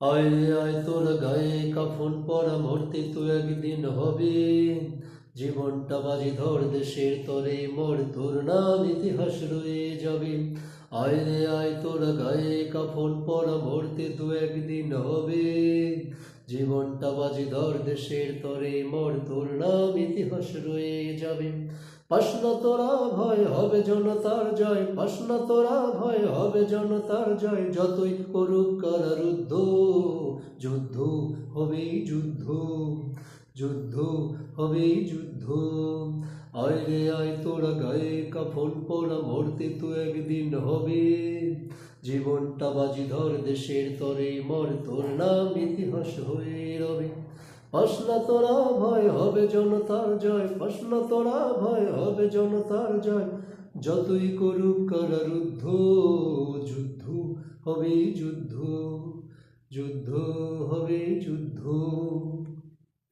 আয় আয় তোর গায়ে কাফন পরা মরতে তো একদিন হবে। জীবনটা বাজি ধর, দেশের তরে মোর তোর নাম ইতিহাস রয়ে যাবে। আয় রে, আয় তোর গায়ে কাফন পরা মরতে তো একদিন হবে। জীবনটা বাজি ধর, দেশের তরে মোর তোর নাম ইতিহাস রয়ে যাবে। পাশনা তোরা, ভয় হবে জনতার জয়। পাশনা তোরা, ভয় হবে জনতার জয়। যতই করুক কারারুদ্ধ হবেই যুদ্ধ যুদ্ধ হবেই যুদ্ধ। আয় রে আয় তোরা গায়ে কাফন পরা মরতে তো একদিন হবে। জীবনটা বাজি ধর দেশের তরে মর, তোর নাম ইতিহাস হয়ে রবে। পাশনা তোরা, ভয় হবে জনতার জয়। পাশনা তোরা, ভয় হবে জনতার জয়। যতই করুক কারারুদ্ধ, যুদ্ধ হবে যুদ্ধ যুদ্ধ। Senhor.